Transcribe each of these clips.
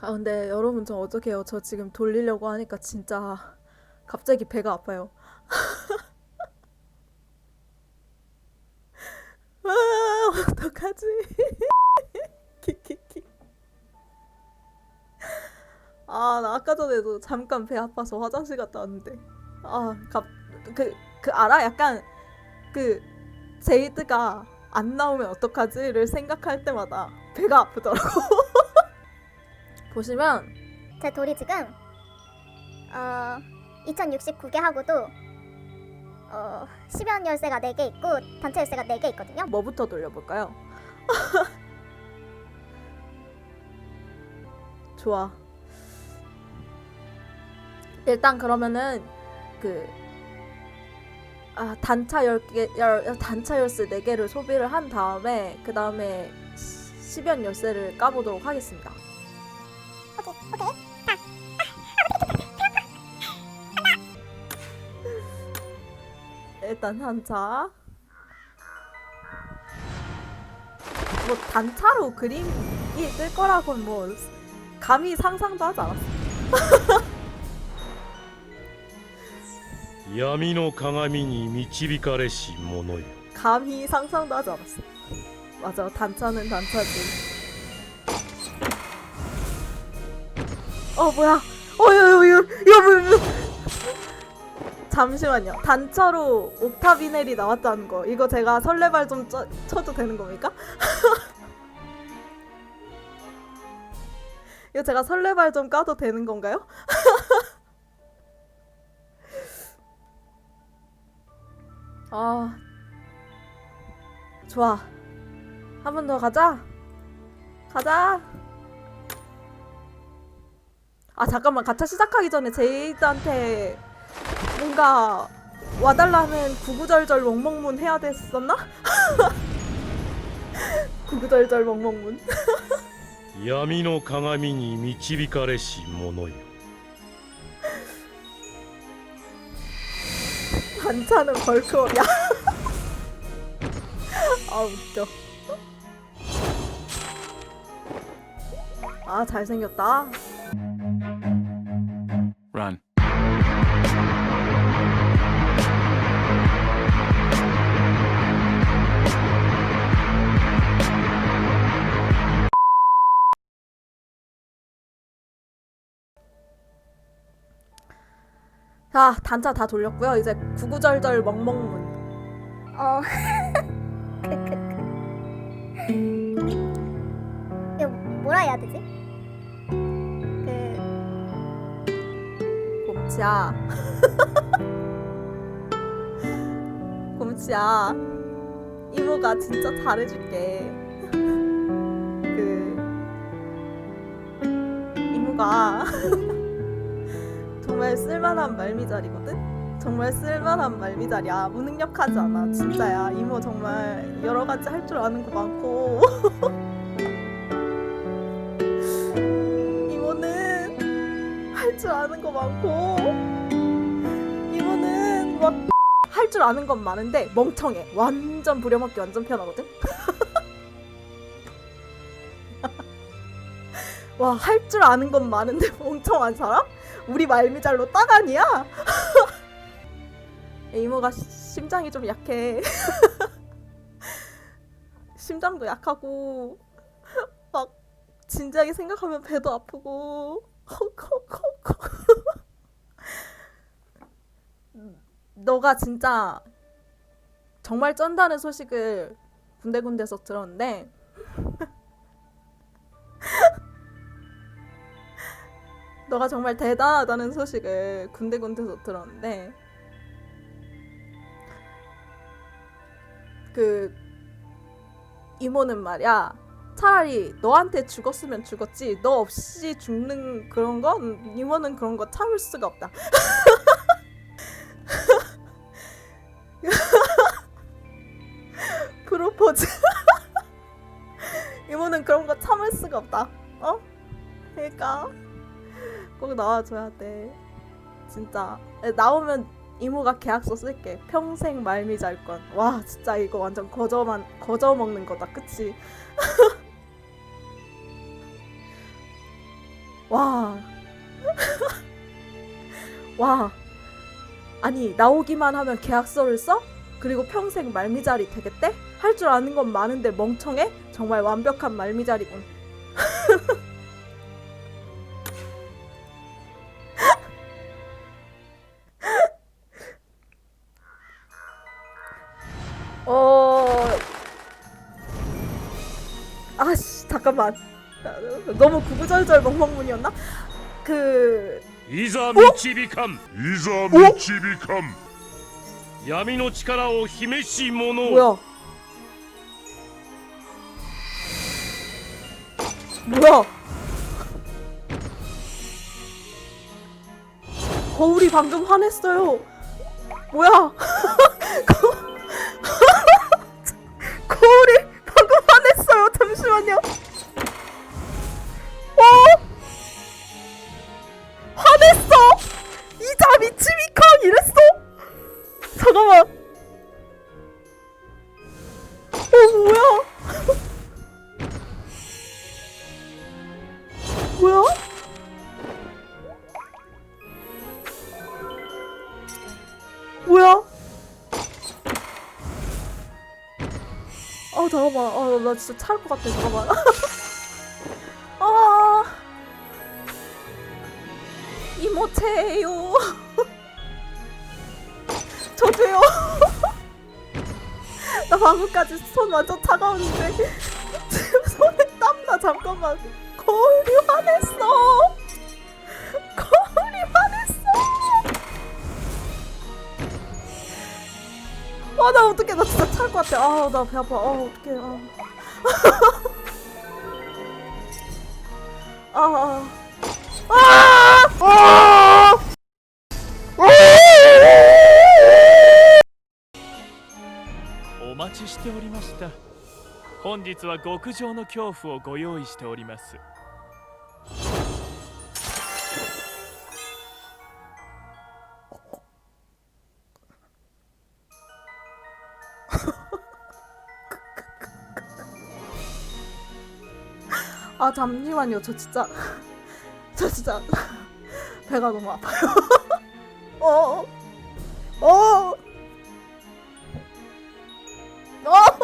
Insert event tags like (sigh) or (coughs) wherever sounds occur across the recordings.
아 근데 여러분 저 어떡해요? 저 지금 돌리려고 하니까 진짜 갑자기 배가 아파요. (laughs) 아 어떡하지? (laughs) 키키키. 아나 아까 전에도 잠깐 배 아파서 화장실 갔다 왔는데 아갑그 그 알아? 약간 그 제이드가 안 나오면 어떡하지를 생각할 때마다 배가 아프더라고. (laughs) 보시면 제 돌이 지금 어 2069개 하고도 어 10연 열쇠가 4개 있고 단체 열쇠가 4개 있거든요. 뭐부터 돌려볼까요? (laughs) 좋아. 일단 그러면은 그 아, 단차 10개, 열, 단차 열쇠 4개를 소비를 한 다음에 그 다음에 10연 열쇠를 까보도록 하겠습니다. 오케이 오케이. 일단 단차. 뭐 단차로 그림이 뜰 거라고는 뭐 감히 상상도 하지 않았어. 闇の鏡に導かれし者よ 감히 상상도 하지 않았어. 맞아, 단차는 단차지. 어 뭐야? 어 이거 이거 뭐야? 이거. 잠시만요. 단차로 옥타비넬이 나왔다는 거. 이거 제가 설레발 좀 쳐, 쳐도 되는 겁니까? (laughs) 이거 제가 설레발 좀 까도 되는 건가요? (laughs) 아 좋아. 한 번 더 가자. 가자. 아 잠깐만 가차 시작하기 전에 제이드한테 뭔가 와달라는 구구절절 멍멍문 해야 됐었나? (laughs) 구구절절 멍멍문. 闇の鏡に導かれし者よ 반찬은 벌크업이야. (laughs) 아 웃겨. 아 잘생겼다. 자 단차 다 돌렸고요. 이제 구구절절 멍멍문. 어. (laughs) 이거 뭐라 해야 되지? 그 곰치야. (laughs) 곰치야. 이모가 진짜 잘해줄게. (laughs) 그 이모가 정말 쓸만한 말미잘이거든. 정말 쓸만한 말미잘이야. 무능력하지 않아. 진짜야. 이모 정말 여러 가지 할 줄 아는 거 많고. (laughs) 이모는 할 줄 아는 거 많고 이모는 막 할 줄 아는 건 많은데 멍청해 완전 부려먹기 완전 편하거든 (laughs) 와 할 줄 아는 건 많은데 (laughs) 멍청한 사람? 우리 말미잘로 딱 아니야? (laughs) 이모가 시- 심장이 좀 약해 (laughs) 심장도 약하고 막 진지하게 생각하면 배도 아프고 헉헉헉헉. (laughs) 너가 진짜 정말 쩐다는 소식을 군데군데서 들었는데 너가 정말 대단하다는 소식을 군데군데서 들었는데 그 이모는 말이야 차라리 너한테 죽었으면 죽었지 너 없이 죽는 그런 거 음, 이모는 그런 거 참을 수가 없다. (laughs) 꼭 나와줘야 돼. 진짜 에, 나오면 이모가 계약서 쓸게. 평생 말미잘건. 와 진짜 이거 완전 거저만 거저 먹는 거다. 그치? (laughs) 와. (laughs) 와. 아니, 나오기만 하면 계약서를 써? 그리고 평생 말미잘이 되겠대? 할 줄 아는 건 많은데 멍청해? 정말 완벽한 말미잘이군. 잠깐만. 너무 구구절절 멍멍문이었나? 그... 이자미 어? 지비캄. 이자미 어? 지비캄. 야미노 치카라오 히메시 모노. 뭐야? 뭐야? 거울이 방금 화냈어요. 뭐야? (laughs) 거울이 방금 화냈어요. 잠시만요. 나 진짜 차일 것 같아. 잠깐만. (laughs) 아, 이모체요. (laughs) 저도요. (laughs) 나 방금까지 손 완전 차가웠는데. 지금 손에 땀나 잠깐만. 거울이 화냈어. 거울이 화냈어. 아나 어떡해. 나 진짜 찰 것 같아. 아나 배 아파. 아 어떡해. 아 ああああお待ちしておりました。本日は極上の恐怖をご用意しております。 잠시만요. 저 진짜 (laughs) 저 진짜 (laughs) 배가 너무 아파요. (laughs) 어 어. 어.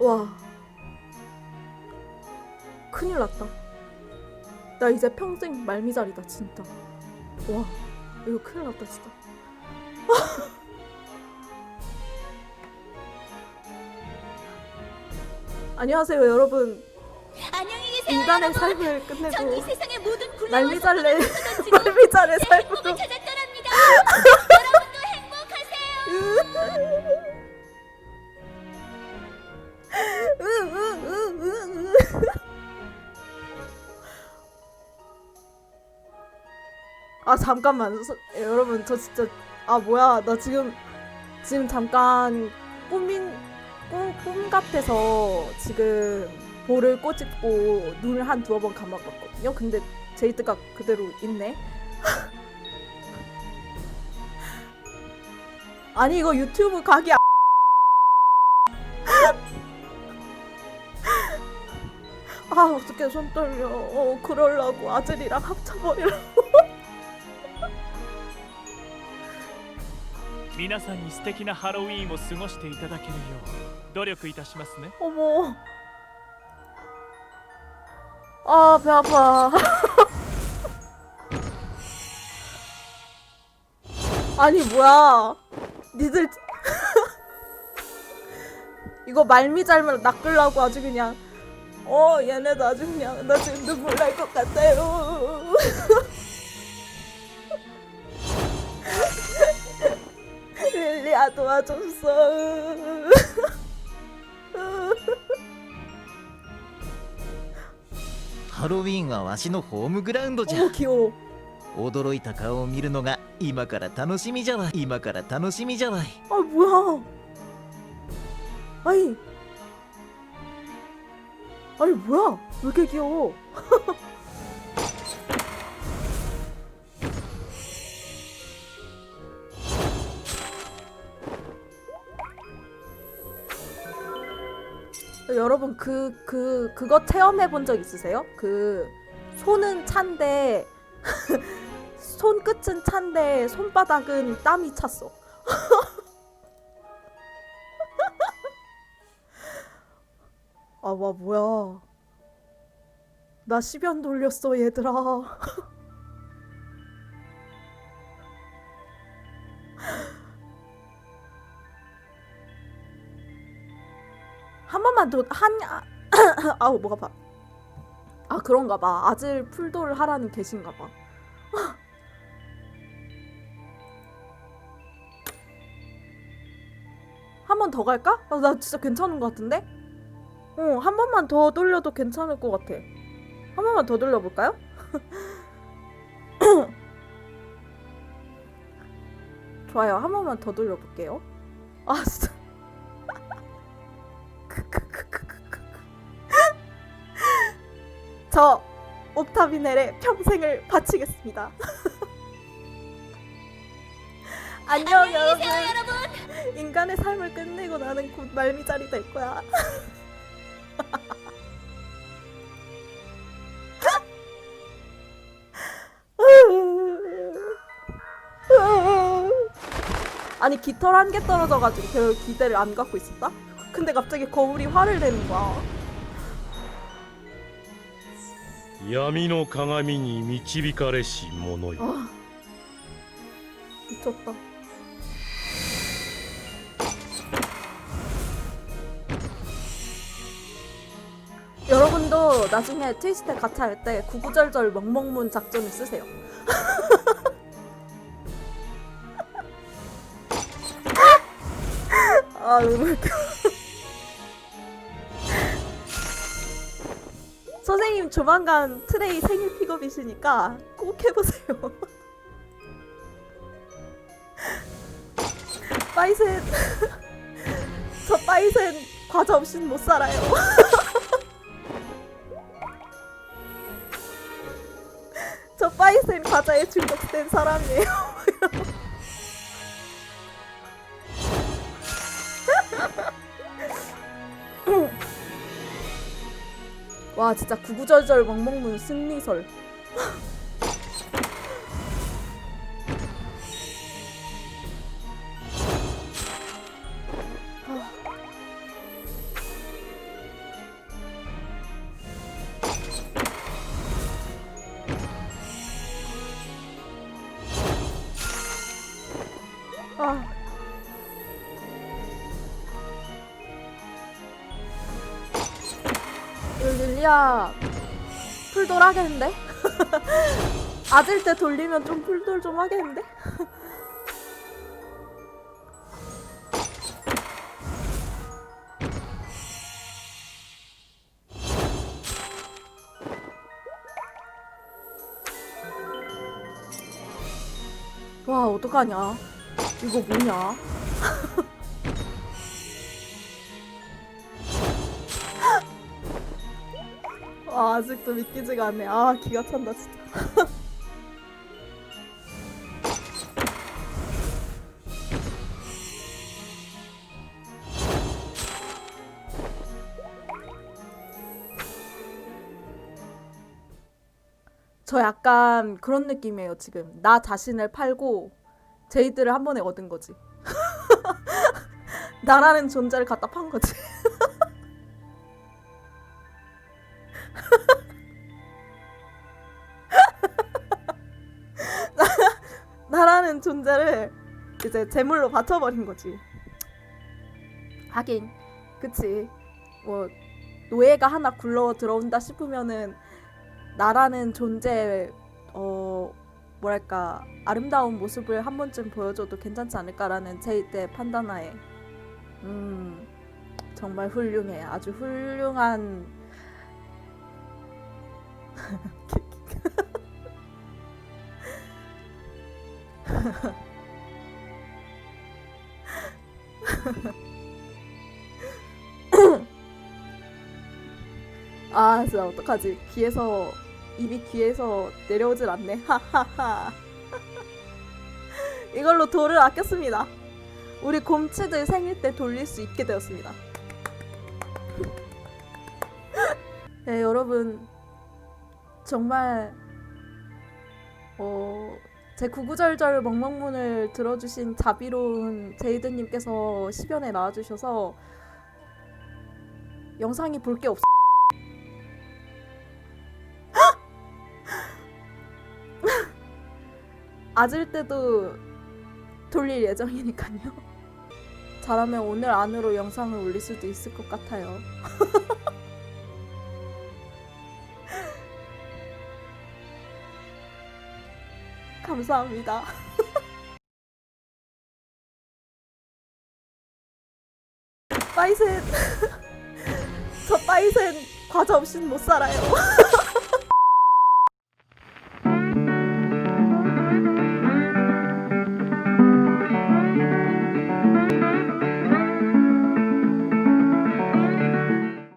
와. 큰일 났다. 나 이제 평생 말미잘이다 진짜. 와 이거 큰일 났다 진짜 안녕하세요 여러분 안녕히 계세요. 인간의 삶을 전이 끝내고 세상의 모든 굴레와 말미잘래 제 삶으로 행복을 찾아 떠납니다. (laughs) 여러분도 행복하세요. (laughs) 아 잠깐만 서- 여러분 저 진짜 아 뭐야 나 지금 지금 잠깐 꿈인 꿈, 꿈 같아서 지금 볼을 꼬집고 눈을 한 두어 번 감아봤거든요. 근데 제이드가 그대로 있네. (laughs) 아니 이거 유튜브 각이 (laughs) 아- 아 어떻게 손 떨려. 어 그럴라고 아들이랑 합쳐버리려고 皆さんに素敵なハロウィーンを過ごしていただけるよう努力いたしますね 어머. 아, 배 아파. (laughs) 아니, 뭐야. 니들. (laughs) 이거 말미잘만 낚으려고 아주 그냥. 어, 얘네도 아주 그냥. 나 지금 눈물 날 것 같아요. (laughs) りあとはちょっとさハロウィンはわしのホームグラウンドじゃ。驚いた顔を見るのが今から楽しみじゃない。今から楽しみじゃない。あわはい。あれわ無敵を 여러분 그 그 그, 거 체험해 본 적 있으세요? 그 손은 찬데 (laughs) 손끝은 찬데 손바닥은 땀이 찼어. (laughs) 아, 와 뭐야. 나 10연 돌렸어, 얘들아. (laughs) 한 번만 더, 한, 아, (coughs) 아우, 목 아파. 아, 그런가 봐. 아질 풀도를 하라는 계신가 봐. (laughs) 한 번 더 갈까? 아, 나 진짜 괜찮은 것 같은데? 어, 한 번만 더 돌려도 괜찮을 것 같아. 한 번만 더 돌려볼까요? (coughs) 좋아요. 한 번만 더 돌려볼게요. 아, 진짜. 저 옥타비넬의 평생을 바치겠습니다. (laughs) 안녕 여러분. 계세요, 여러분. 인간의 삶을 끝내고 나는 곧 말미잘이 될 거야. (laughs) 아니 깃털 한 개 떨어져가지고 별 기대를 안 갖고 있었다? 근데 갑자기 거울이 화를 내는 거야. 闇の鏡に導かれし者よ 아 미쳤다. 여러분도 나중에 트위스트 같이 할 때 구구절절 멍멍문 작전을 쓰세요. (laughs) 아 너무 웃겨. 선생님 조만간 트레이 생일 픽업이시니까 꼭 해보세요. (laughs) 빠이센 (laughs) 저 빠이센 과자 없이는 못 살아요. (laughs) 저 빠이센 과자에 중독된 사람이에요. 와 진짜 구구절절 멍멍문 승리설. 릴리야 풀돌 하겠는데? (laughs) 아질 때 돌리면 좀 풀돌 좀 하겠는데? (laughs) 와 어떡하냐 이거 뭐냐 와 아직도 믿기지가 않네. 아 기가 찬다 진짜. (laughs) 저 약간 그런 느낌이에요 지금. 나 자신을 팔고 제이드를 한 번에 얻은 거지. (laughs) 나라는 존재를 갖다 판 거지 (laughs) 존재를 이제 제물로 바쳐버린 거지. 하긴, 그치. 뭐, 노예가 하나 굴러 들어온다 싶으면은, 나라는 존재, 어, 뭐랄까, 아름다운 모습을 한 번쯤 보여줘도 괜찮지 않을까라는 제이의 판단하에, 음, 정말 훌륭해. 아주 훌륭한, (laughs) (laughs) 아 진짜 어떡하지? 귀에서 입이 귀에서 내려오질 않네. (laughs) 하하하. (laughs) 이걸로 돌을 아꼈습니다. 우리 곰치들 생일 때 돌릴 수 있게 되었습니다. 네, 여러분. 정말 어, 제 구구절절 멍멍문을 들어주신 자비로운 제이드님께서 10연에 나와주셔서 영상이 볼 게 없. (laughs) 아질 때도 돌릴 예정이니까요. 잘하면 오늘 안으로 영상을 올릴 수도 있을 것 같아요. (laughs) 감사합니다. (laughs) 빠이센 (laughs) 저 빠이센 과자 없이는 못 살아요. (laughs)